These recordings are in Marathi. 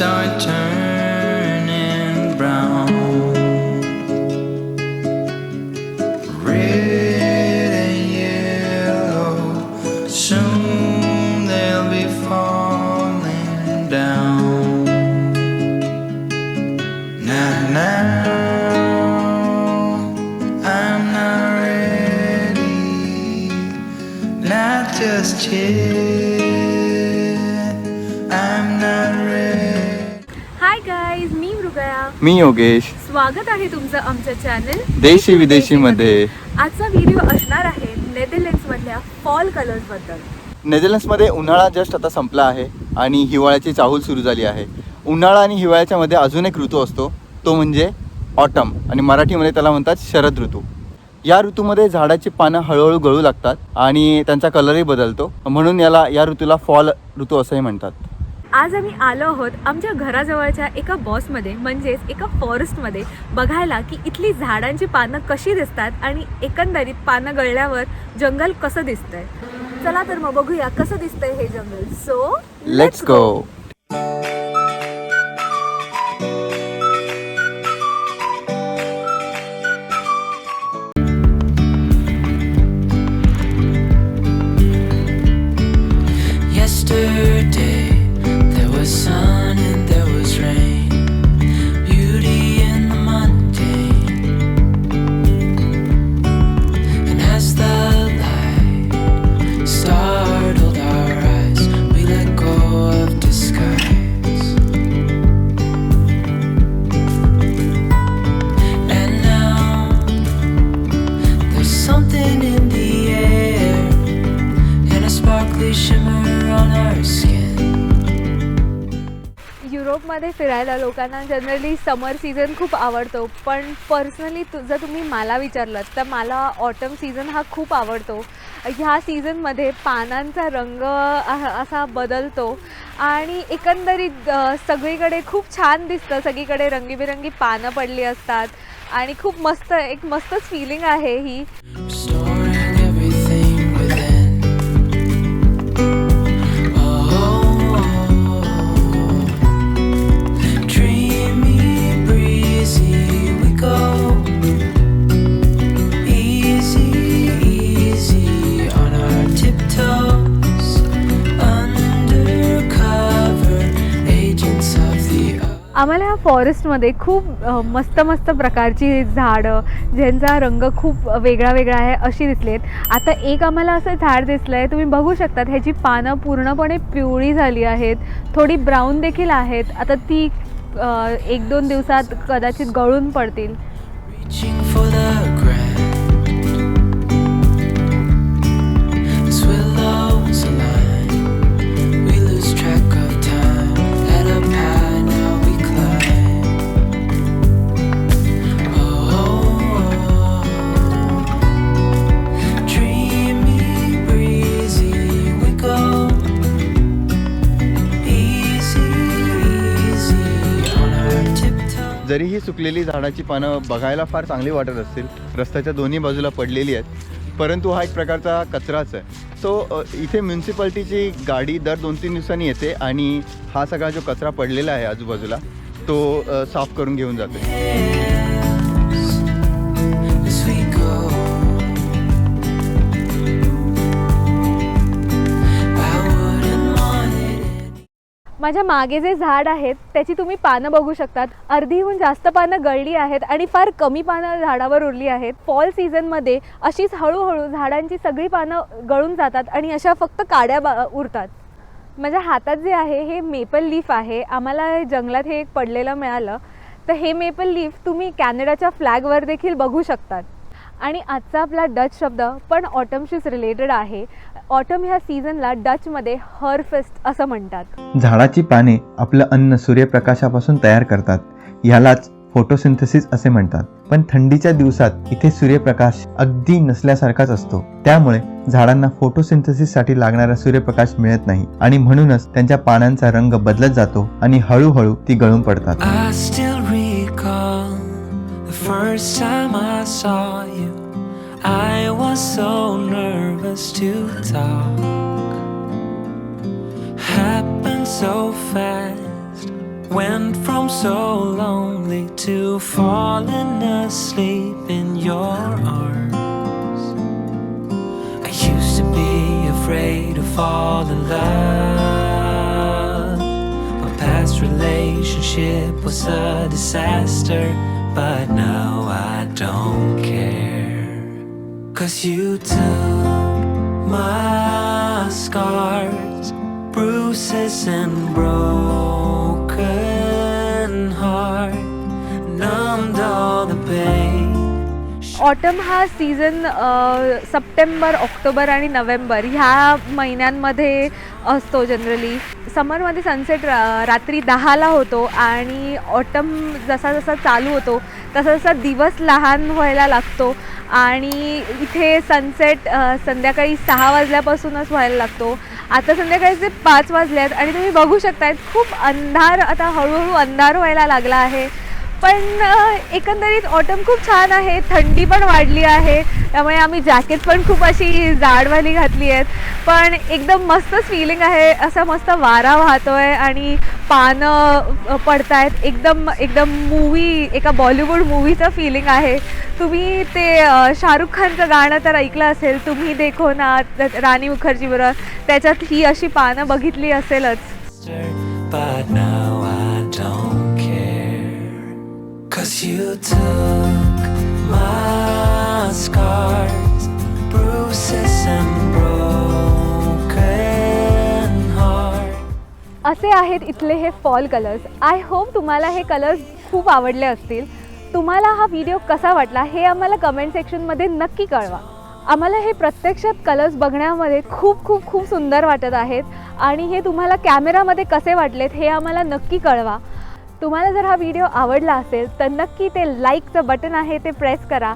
leaves are turning brown. Red and yellow, soon they'll be falling down. Now, now, I'm not ready, not just yet. मी योगेश. स्वागत आहे तुमचं आमच्या चॅनल देशी विदेशी मध्ये. आजचा व्हिडिओ असणार आहे नेदरलँड्स मधल्या फॉल कलर्सबद्दल. नेदरलँड्समध्ये उन्हाळा जस्ट आता संपला आहे आणि हिवाळ्याची चाहूल सुरू झाली आहे. उन्हाळा आणि हिवाळ्याच्या मध्ये अजून एक ऋतू असतो तो म्हणजे ऑटम आणि मराठीमध्ये त्याला म्हणतात शरद ऋतू. या ऋतूमध्ये झाडाची पानं हळूहळू गळू लागतात आणि त्यांचा कलरही बदलतो म्हणून याला या ऋतूला फॉल ऋतू असंही म्हणतात. आज आम्ही आलो आहोत आमच्या घराजवळच्या एका बॉसमध्ये म्हणजेच एका फॉरेस्टमध्ये बघायला की इथली झाडांची पानं कशी दिसतात आणि एकंदरीत पानं गळल्यावर जंगल कसं दिसतंय. चला तर मग बघूया कसं दिसतंय हे जंगल. सो लेट्स गो युरोपमध्ये फिरायला लोकांना जनरली समर सीझन खूप आवडतो. पण पर्सनली तु जर तुम्ही मला विचारलं तर मला ऑटम सीझन हा खूप आवडतो. ह्या सीझनमध्ये पानांचा रंग असा बदलतो आणि एकंदरीत सगळीकडे खूप छान दिसतं. सगळीकडे रंगीबेरंगी पानं पडली असतात आणि खूप मस्त एक मस्तच फिलिंग आहे ही. आम्हाला ह्या फॉरेस्टमध्ये खूप मस्त मस्त प्रकारची झाडं ज्यांचा रंग खूप वेगळा वेगळा आहे अशी दिसलेत आता एक आम्हाला असं झाड दिसलं आहे तुम्ही बघू शकतात ह्याची पानं पूर्णपणे पिवळी झाली आहेत थोडी ब्राऊन देखील आहेत. आता ती एक दोन दिवसात कदाचित गळून पडतील. जरीही जरी ही सुकलेली झाडाची पानं बघायला फार चांगली वाटत असतील रस्त्याच्या दोन्ही बाजूला पडलेली आहेत परंतु हा एक प्रकारचा कचराच आहे. सो इथे म्युन्सिपाल्टीची गाडी दर दोन तीन दिवसांनी येते आणि हा सगळा जो कचरा पडलेला आहे आजूबाजूला तो साफ करून घेऊन जातो. माझ्या मागे जे झाड आहेत त्याची तुम्ही पानं बघू शकतात. अर्धीहून जास्त पानं गळली आहेत आणि फार कमी पानं झाडावर उरली आहेत. फॉल सीझनमध्ये अशीच हळूहळू झाडांची सगळी पानं गळून जातात आणि अशा फक्त काड्या बा उरतात. माझ्या हातात जे आहे हे मेपल लीफ आहे. आम्हाला जंगलात हे एक पडलेलं मिळालं. तर हे मेपल लीफ तुम्ही कॅनडाच्या फ्लॅगवर देखील बघू शकतात. आणि आजचा आपला डच शब्द पण ऑटमशीच रिलेटेड आहे. ऑटम ह्या सीझनला डचमध्ये हरफेस्ट असं म्हणतात. झाडाची पाने आपलं अन्न सूर्यप्रकाशापासून तयार करतात. ह्यालाच फोटोसिंथेसिस असे म्हणतात. पण थंडीच्या दिवसात इथे सूर्यप्रकाश अगदी नसल्यासारखाच असतो. त्यामुळे झाडांना फोटोसिंथेसिससाठी लागणारा सूर्यप्रकाश मिळत नाही. आणि म्हणूनच त्यांच्या पानांचा रंग बदलत जातो आणि हळूहळू ती गळून पडतात. I was so nervous to talk. Happened so fast. Went from so lonely to falling asleep in your arms. I used to be afraid to fall in love. My past relationship was a disaster, but now I don't. Cause you took my scars, bruises, and broken autumn हा सीझन सप्टेंबर ऑक्टोबर आणि नोव्हेंबर ह्या महिन्यांमध्ये असतो जनरली. समरमध्ये सनसेट रा रात्री दहाला होतो आणि ऑटम जसा जसा चालू होतो तसा जसा दिवस लहान व्हायला लागतो आणि इथे सनसेट संध्याकाळी सहा वाजल्यापासूनच व्हायला लागतो. आता संध्याकाळीचे पाच वाजले आहेत आणि तुम्ही बघू शकतायत खूप अंधार आता हळूहळू अंधार व्हायला लागला आहे. पण एकंदरीत ऑटम खूप छान आहे. थंडी पण वाढली आहे. त्यामुळे आम्ही जॅकेट पण खूप अशी जाडवाली घातली आहेत. पण एकदम मस्तच फिलिंग आहे. असा मस्त वारा वाहतो आहे आणि पानं पडतायत. एकदम एकदम मूवी एका बॉलिवूड मूवीचं फिलिंग आहे. तुम्ही ते शाहरुख खानचं गाणं तर ऐकलं असेल. तुम्ही देखो ना राणी मुखर्जी बरोबर त्याच्यात ही अशी पानं बघितली असेलच. Cause you took my scars, bruises, and broken heart. असे आहेत इथले हे फॉल कलर्स आय होप तुम्हाला हे कलर्स खूप आवडले असतील. तुम्हाला हा व्हिडिओ कसा वाटला हे आम्हाला कमेंट सेक्शनमध्ये नक्की कळवा. आम्हाला हे प्रत्यक्षात कलर्स बघण्यामध्ये खूप खूप खूप सुंदर वाटत आहेत आणि हे तुम्हाला कॅमेरामध्ये कसे वाटलेत हे आम्हाला नक्की कळवा. तुम्हाला जर हा व्हिडिओ आवडला असेल तर नक्की ते लाईकचं बटन आहे ते प्रेस करा.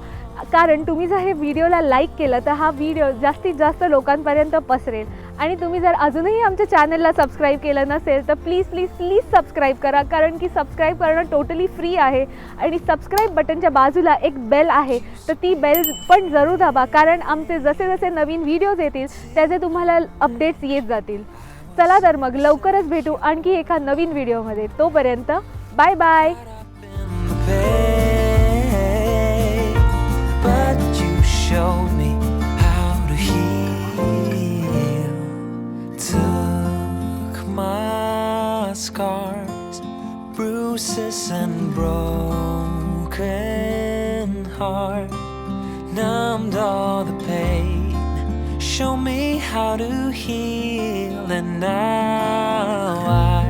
कारण तुम्ही जर हे व्हिडिओला लाईक केलं तर हा व्हिडिओ जास्तीत जास्त लोकांपर्यंत पसरेल. आणि तुम्ही जर अजूनही आमच्या चॅनलला सबस्क्राईब केलं नसेल तर प्लीज प्लीज प्लीज सबस्क्राईब करा. कारण की सबस्क्राईब करणं टोटली फ्री आहे. आणि सबस्क्राईब बटनच्या बाजूला एक बेल आहे. तर ती बेल पण जरूर दाबा. कारण आमचे जसे जसे नवीन व्हिडिओज येतील त्याचे तुम्हाला अपडेट्स येत जातील. चला तर मग लवकरच भेटू आणखी एका नवीन व्हिडिओमध्ये तोपर्यंत bye bye scars, bruises, and broken heart, numbed all the pain. Show me how to heal, and now I